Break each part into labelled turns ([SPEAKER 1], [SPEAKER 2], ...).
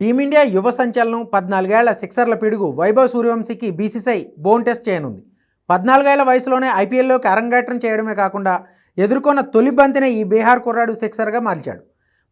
[SPEAKER 1] Team India యువ సంచలనం పద్నాలుగేళ్ళ సిక్సర్ల పిడుగు వైభవ్ సూర్యవంశీకి బీసీసీఐ బోన్ టెస్ట్ చేయనుంది. పద్నాలుగేళ్ళ వయసులోనే ఐపీఎల్లోకి అరంగేట్రం చేయడమే కాకుండా ఎదుర్కొన్న తొలి బంతినే ఈ బీహార్ కుర్రాడు సిక్సర్గా మార్చాడు.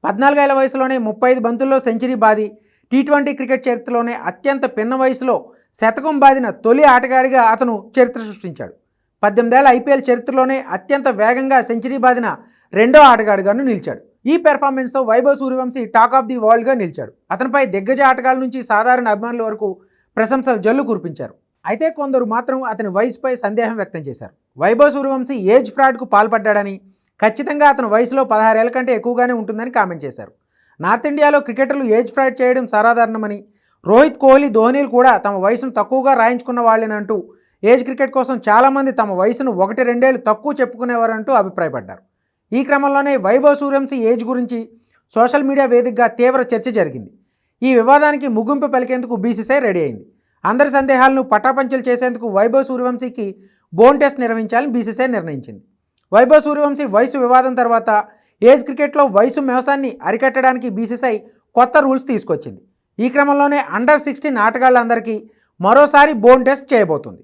[SPEAKER 1] పద్నాలుగేళ్ళ వయసులోనే ముప్పై ఐదు బంతుల్లో సెంచరీ బాది టీ ట్వంటీ క్రికెట్ చరిత్రలోనే అత్యంత పిన్న వయసులో శతకం బాదిన తొలి ఆటగాడిగా అతను చరిత్ర సృష్టించాడు. పద్దెనిమిదేళ్ళ ఐపీఎల్ చరిత్రలోనే అత్యంత వేగంగా సెంచరీ బాదిన రెండో ఆటగాడిగాను నిలిచాడు. ఈ పెర్ఫార్మెన్స్తో Vaibhav Suryavanshi talk of the వరల్డ్గా నిలిచాడు. అతనిపై దిగ్గజ ఆటగాళ్ళ నుంచి సాధారణ అభిమానుల వరకు ప్రశంసలు జల్లు కురిపించారు. అయితే కొందరు మాత్రం అతని వయసుపై సందేహం వ్యక్తం చేశారు. వైభవ్ సూర్యవంశీ ఏజ్ ఫ్రాడ్కు పాల్పడ్డాడని ఖచ్చితంగా అతని వయసులో పదహారేళ్ళ కంటే ఎక్కువగానే ఉంటుందని కామెంట్ చేశారు. నార్త్ ఇండియాలో క్రికెటర్లు ఏజ్ ఫ్రాడ్ చేయడం సాధారణమని రోహిత్ కోహ్లీ ధోనీలు కూడా తమ వయసును తక్కువగా రాయించుకున్న వాళ్ళనంటూ ఏజ్ క్రికెట్ కోసం చాలామంది తమ వయసును ఒకటి రెండేళ్ళు తక్కువ చెప్పుకునేవారంటూ అభిప్రాయపడ్డారు. ఈ క్రమంలోనే వైభవ్ సూర్యంశి ఏజ్ గురించి సోషల్ మీడియా వేదికగా తీవ్ర చర్చ జరిగింది. ఈ వివాదానికి ముగింపు పలికేందుకు బీసీసీఐ రెడీ అయింది. అందరి సందేహాలను పటాపంచలు చేసేందుకు వైభవ్ సూర్యవంశీకి బోన్ టెస్ట్ నిర్వహించాలని బీసీసీఐ నిర్ణయించింది. వైభవ్ సూర్యవంశీ వయసు వివాదం తర్వాత ఏజ్ క్రికెట్లో వయసు మోసాన్ని అరికట్టడానికి బీసీసీఐ కొత్త రూల్స్ తీసుకొచ్చింది. ఈ క్రమంలోనే అండర్ సిక్స్టీన్ ఆటగాళ్ళందరికీ మరోసారి బోన్ టెస్ట్ చేయబోతుంది.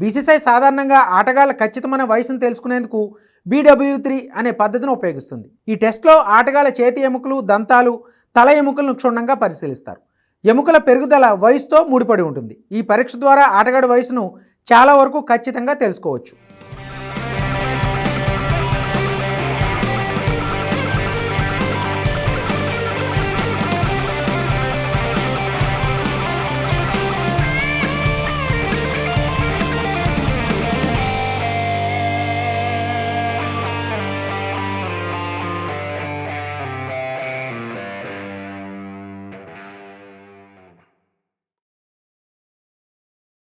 [SPEAKER 1] బీసీసీఐ సాధారణంగా ఆటగాళ్ళ ఖచ్చితమైన వయసును తెలుసుకునేందుకు బీడబ్ల్యూ త్రీ అనే పద్ధతిని ఉపయోగిస్తుంది. ఈ టెస్ట్లో ఆటగాళ్ళ చేతి ఎముకలు దంతాలు తల ఎముకలను క్షుణ్ణంగా పరిశీలిస్తారు. ఎముకల పెరుగుదల వయసుతో ముడిపడి ఉంటుంది. ఈ పరీక్ష ద్వారా ఆటగాడి వయసును చాలా వరకు ఖచ్చితంగా తెలుసుకోవచ్చు.